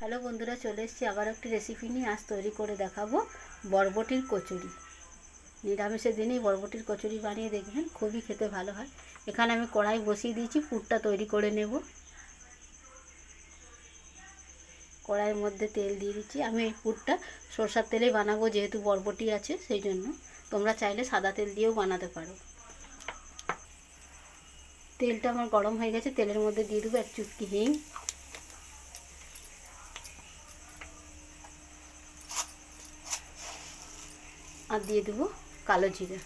Hello বন্ধুরা, চলে এসেছি আবার একটি রেসিপি নিয়ে। আজ তৈরি করে দেখাবো বরবটির কচুরি। নিরামিষের দিনেই বরবটির কচুরি বানিয়ে দেখবেন, খুবই খেতে ভালো হয়। এখানে আমি কড়াই বসিয়ে দিয়েছি, পুরটা তৈরি করে নেব। কড়াইয়ের মধ্যে তেল দিয়ে দিচ্ছি। আমি এই পুরটা সরষার তেলেই বানাবো, যেহেতু বরবটি আছে, সেই জন্য। তোমরা চাইলে সাদা তেল দিয়েও বানাতে পারো। তেলটা আমার গরম হয়ে গেছে, তেলের মধ্যে দিয়ে দেবো এক চুটকি হিং। আর দিয়ে দেবো কালো জিরা।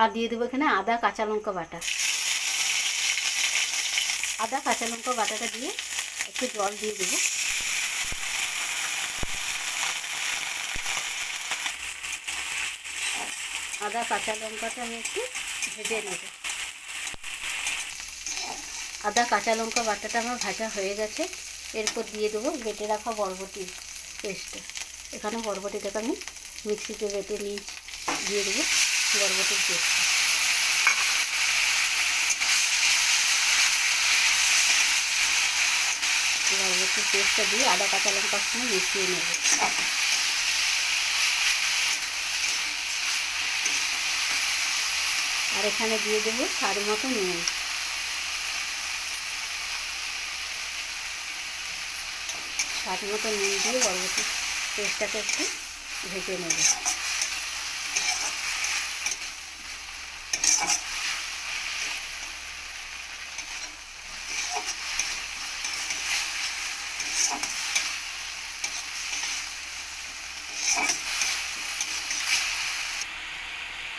আর দিয়ে দেবো এখানে আদা কাঁচা লঙ্কা বাটা। আদা কাঁচা লঙ্কা বাটাটা দিয়ে একটু জল দিয়ে দেবো। আদা কাঁচা লঙ্কাটা আমি একটু ভেজে নেব। আদা কাঁচা লঙ্কা বাটাটা আমার ভাজা হয়ে গেছে। এরপর দিয়ে দেবো বেটে রাখা বরবটি। পেস্টটা। এখানে বরবটিটাকে আমি মিক্সিতে বেটে নিয়ে দিয়ে দেবো বরবটির পেস্টটা। বরবটির পেস্টটা দিয়ে আদা, কাঁচা লঙ্কার সঙ্গে মিশিয়ে নেব। আর এখানে দিয়ে দেবো স্বাদ মতো নুন। স্বাদ মতো নুন দিয়ে বরবটি পেস্টটাকে একটু ভেজে নেব।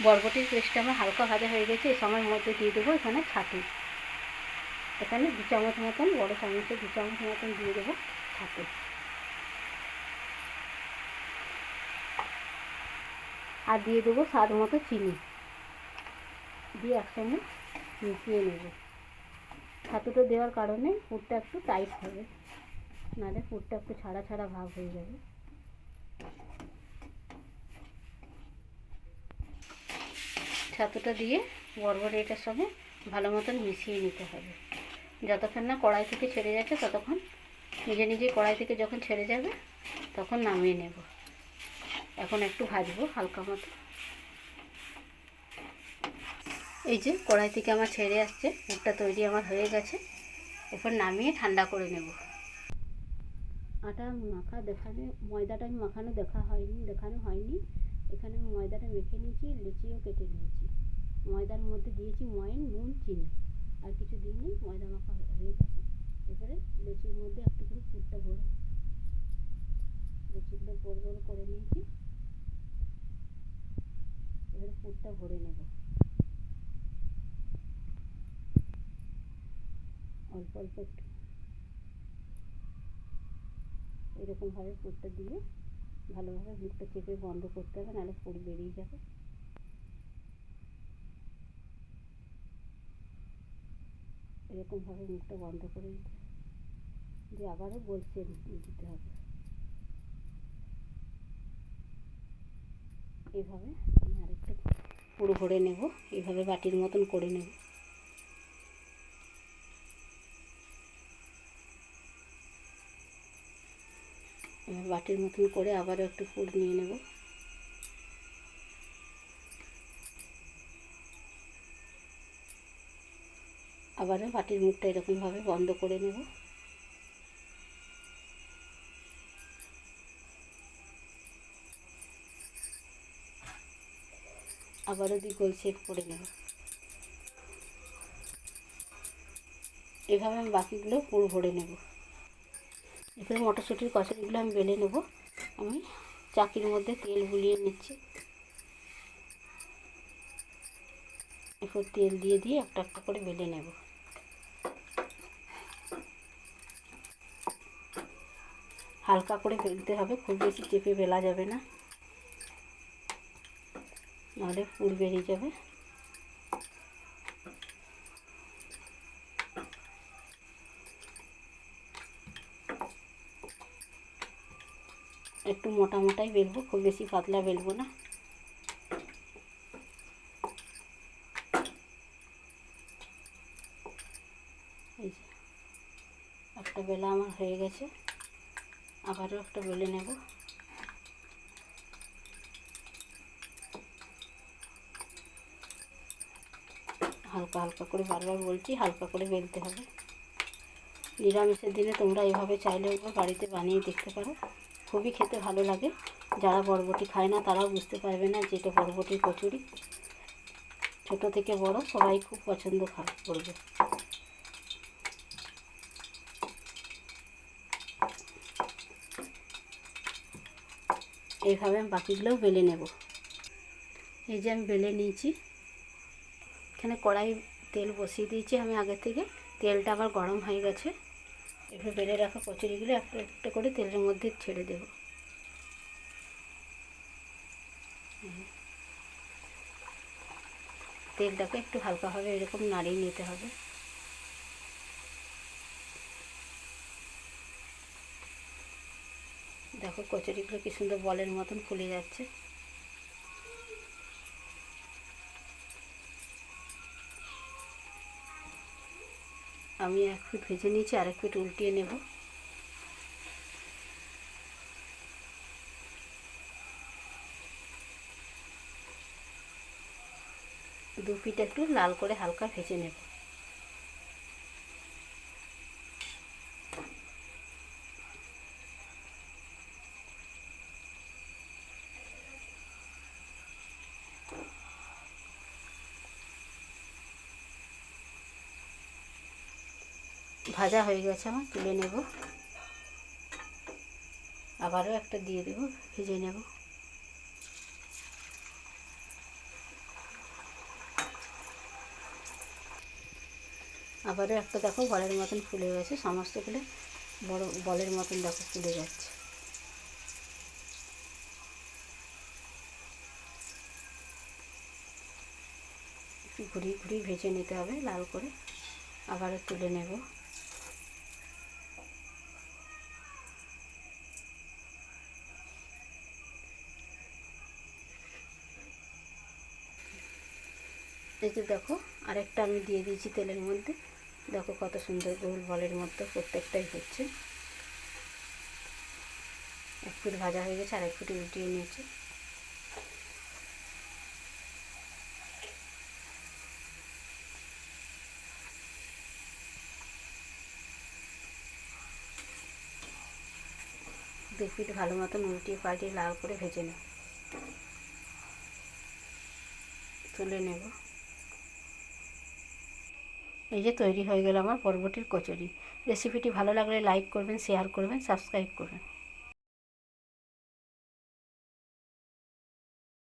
বরবটির পেস্টটা আমার হালকা ভাজা হয়ে গেছে এই সময়ের মধ্যে দিয়ে দেবো এখানে ছাতু এখানে দু চামচ মতন, বড়ো চামচে দু চামচ মতন দিয়ে দেবো। ছাতু আর দিয়ে দেবো স্বাদ মতো চিনি। দিয়ে একসঙ্গে মিশিয়ে নেব। ছাতুটা দেওয়ার কারণে পুরটা একটু টাইট হবে। নাহলে পুরটা একটু ছাড়া ছাড়া ভাব হয়ে যাবে। ছাতুটা দিয়ে বরবটিটার সঙ্গে ভালো মতন মিশিয়ে নিতে হবে। যতক্ষণ না কড়াই থেকে ছেড়ে যাচ্ছে ততক্ষণ নিজে নিজে কড়াই থেকে যখন ছেড়ে যাবে, তখন নামিয়ে নেব। এখন একটু ভাজবো হালকা মতো। এই যে কড়াই থেকে আমার ছেড়ে আসছে পুরটা তৈরি আমার হয়ে গেছে। এরপর নামিয়ে ঠান্ডা করে নেব। আটা মাখা দেখানো, ময়দাটা আমি মাখানো দেখা হয়নি, দেখানো হয়নি। এখানে আমি ময়দাটা মেখে নিয়েছি, লিচিও কেটে নিয়েছি। ময়দার মধ্যে দিয়েছি ময়ন, নুন, চিনি। আর কিছু দিইনি, ময়দা মাখা হয়ে গেছে। এবারে লিচির মধ্যে একটু করে পুরটা ভরে লিচিগুলো গোল গোল করে নিয়েছি। এবারে পুরটা ভরে নেব। অল্প অল্প একটু। এরকমভাবে পুরটা দিয়ে ভালোভাবে মুখটা চেপে বন্ধ করতে হবে, নাহলে পুর বেরিয়ে যাবে। এরকমভাবে মুখটা বন্ধ করে দিতে দিয়ে আবারও বলছে দিতে হবে। এভাবে আমি আরেকটু পুরো ভরে নেব, এভাবে বাটির মতন করে নেব। বাটির মতন করে আবারও একটু পুর নিয়ে নেব। আবারও বাটির মুখটা এরকমভাবে বন্ধ করে নেব। আবারও দিয়ে গোল শেপ করে নেব। এভাবে আমি বাকিগুলো পুরো ভরে নেব। এখানে মটরশুঁটির কচুরিগুলো আমি বেলে নেব। আমি চাকির মধ্যে তেল বুলিয়ে নিচ্ছি। এরপর তেল দিয়ে দিয়ে একটা একটা করে বেলে নেব। হালকা করে বেলতে হবে, খুব বেশি চেপে বেলা যাবে না। নাহলে পুর বেরিয়ে যাবে। একটু মোটা মোটাই বেলবো, খুব বেশি পাতলা বেলবো না। একটা বেলা আমার হয়ে গেছে। আবারও একটা বেলে নেব। হালকা হালকা করে বারবার বলছি, হালকা করে বেলতে হবে। নিরামিষের দিনে তোমরা এভাবে চাইলে একবার বাড়িতে বানিয়ে দেখতে পারো। খুবই খেতে ভালো লাগে। যারা বরবটি খায় না, তারাও বুঝতে পারবে না যে এটা বরবটির কচুরি। ছোট থেকে বড়, সবাই খুব পছন্দ খায় করবে। এইভাবে আমি বাকিগুলোও বেলে নেব। এই যে আমি বেলে নিয়েছি। এখানে কড়াই তেল বসিয়ে দিয়েছি আমি আগে থেকে। তেলটা আবার গরম হয়ে গেছে। এবার বেলে রাখা কচুরিগুলো একটা একটা করে তেলের মধ্যে ছেড়ে দেব। তেলটাকে একটু হালকাভাবে এরকম নাড়িয়ে নিতে হবে। দেখো কচুরিগুলো কি সুন্দর বলের মতন ফুলে যাচ্ছে। আমি এক ফিট ভেজে নিয়েছি আর এক ফিট উল্টিয়ে নেব। দু ফিট একটু লাল করে হালকা ভেজে নেব। ভাজা হয়ে গেছে আমার, তুলে নেব। আবারও একটা দিয়ে দেবো, ভেজে নেব। আবারও একটা দেখো বলের মতন ফুলে গেছে সমস্তগুলো বড় বলের মতন দেখো ফুলে যাচ্ছে। ঘুরিয়ে ঘুরিয়ে ভেজে নিতে হবে, লাল করে। আবারও তুলে নেব। এই যে দেখো, আরেকটা আমি দিয়ে দিয়েছি তেলের মধ্যে। দেখো কত সুন্দর গোল বলের মধ্যে প্রত্যেকটাই হচ্ছে। এক ফুট ভাজা হয়ে গেছে আর এক ফুট উল্টিয়ে নিয়েছে। দু ফিট ভালো মতন উল্টিয়ে পাল্টিয়ে লাল করে ভেজে নেব। তুলে নেব। এই যে তৈরি হয়ে গেল আমার বরবটির কচুরি। রেসিপিটি ভালো লাগলে লাইক করবেন শেয়ার করবেন সাবস্ক্রাইব করবেন।